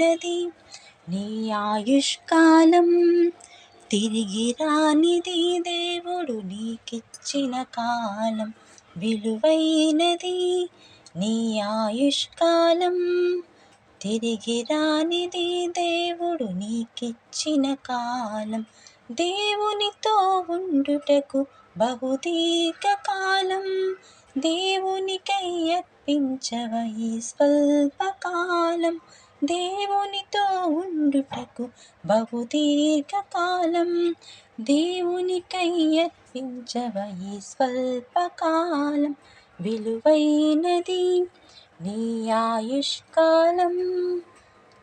ఉన్నది. నీ ఆయుష్కాలం తిరిగి రానిది దేవుడు నీకిచ్చిన కాలం విలువైనది. నీ ఆయుష్కాలం తిరిగి రానిది దేవుడు నీకిచ్చిన కాలం దేవునితో ఉండుటకు బహుదీర్ఘ కాలం దేవునికై అర్పించవ ఈ స్వల్పకాలం? దేవునితో ఉండుటకు బహుదీర్ఘకాలం. దేవునికై అర్పించవ ఈ స్వల్పకాలం? విలువైనది నీ ఆయుష్కాలం.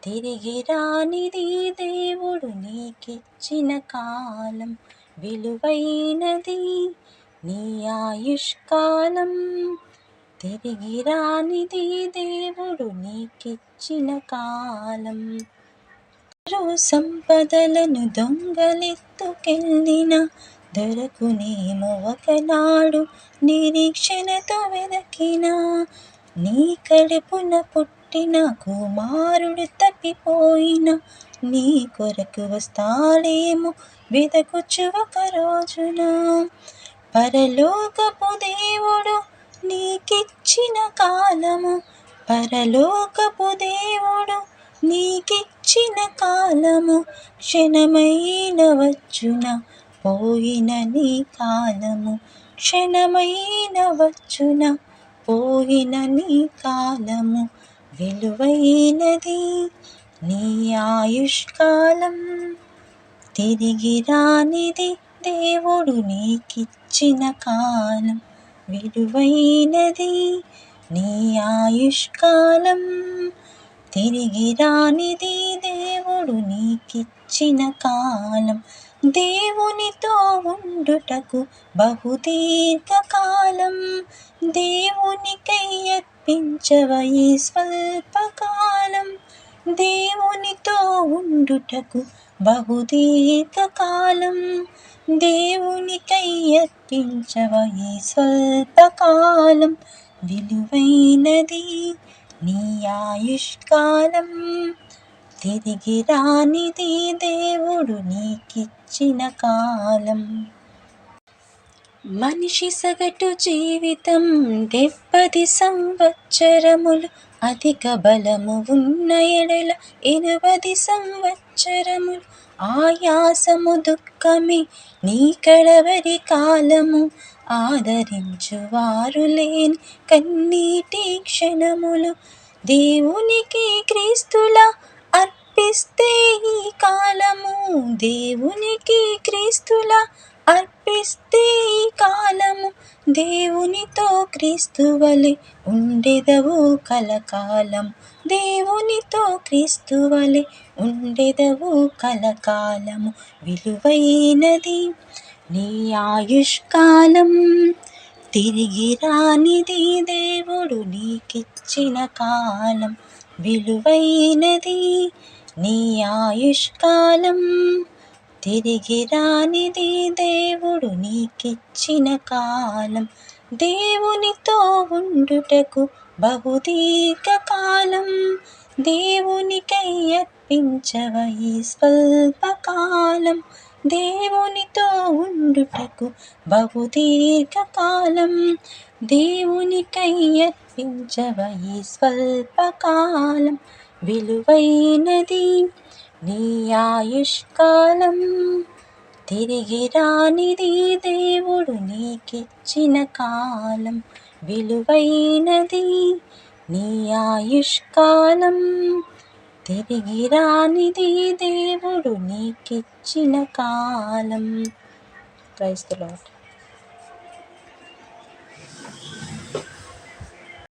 తిరిగి రానిది దేవుడు నీకిచ్చిన కాలం. విలువైనది నీ ఆయుష్కాలం. తిరిగి రానిది దేవుడు నీకిచ్చిన కాలం. సంపదలను దొంగలెత్తుకెళ్ళిన దొరకునేమో ఒకనాడు నిరీక్షణతో వెదకిన. నీ కడుపున పుట్టిన కుమారుడు తప్పిపోయిన. నీ కొరకు వస్తాడేమో వెదకుచు ఒక రోజున. పరలోకపు దేవుడు నీకిచ్చిన కాలము పరలోకపు దేవుడు నీకిచ్చిన కాలము క్షణమైన వచ్చున పోయిన నీ కాలము క్షణమైన వచ్చున పోయిన నీ కాలము విలువైనది నీ ఆయుష్కాలం. తిరిగి రానిది దేవుడు నీకిచ్చిన కాలం. విలువైనది నీ ఆయుష్కాలం. తిరిగి రానిది దేవుడు నీకిచ్చిన కాలం. దేవునితో ఉండుటకు బహు దీర్ఘకాలం దేవునికై అర్పించవ స్వల్పకాలం? దేవునితో ఉండుటకు బహుదీర్ఘ కాలం దేవునికై అర్పించవ ఈ స్వల్పకాలం విలువైనది నీ ఆయుష్కాలం. తిరిగి రానిది దేవుడు నీకిచ్చిన కాలం. మనిషి సగటు జీవితం డెబ్బది సంవత్సరములు అధిక బలము ఉన్న ఎడల ఎనవది సంవత్సరములు. ఆయాసము దుఃఖమే నీ కడవరి కాలము. ఆదరించువారు లేని కన్నీటి క్షణములు. దేవునికి క్రీస్తుల అర్పిస్తే ఈ కాలము. దేవునికి క్రీస్తుల అర్పిస్తే ఈ కాలము దేవునితో క్రీస్తువలే ఉండెదవు కలకాలం. దేవునితో క్రీస్తువలే ఉండెదవు కలకాలము. విలువైనది నీ ఆయుష్కాలం. తిరిగి రానిది దేవుడు నీకిచ్చిన కాలం. విలువైనది నీ ఆయుష్కాలం. తిరిగి రానిది దేవుడు నీకిచ్చిన కాలం. దేవునితో ఉండుటకు బహుదీర్ఘ కాలం దేవునికై అర్పించవ ఈ స్వల్పకాలం. దేవునితో ఉండుటకు బహుదీర్ఘ కాలం దేవునికై అర్పించవ ఈ స్వల్పకాలం. విలువైనది నీ ఆయుష్కాలం తిరిగి రానిది దేవుడు నీకిచ్చిన కాలం విలువైనది. నీ ఆయుష్కాలం తిరిగి రానిది దేవుడు నీకిచ్చిన కాలం. క్రైస్తలాట్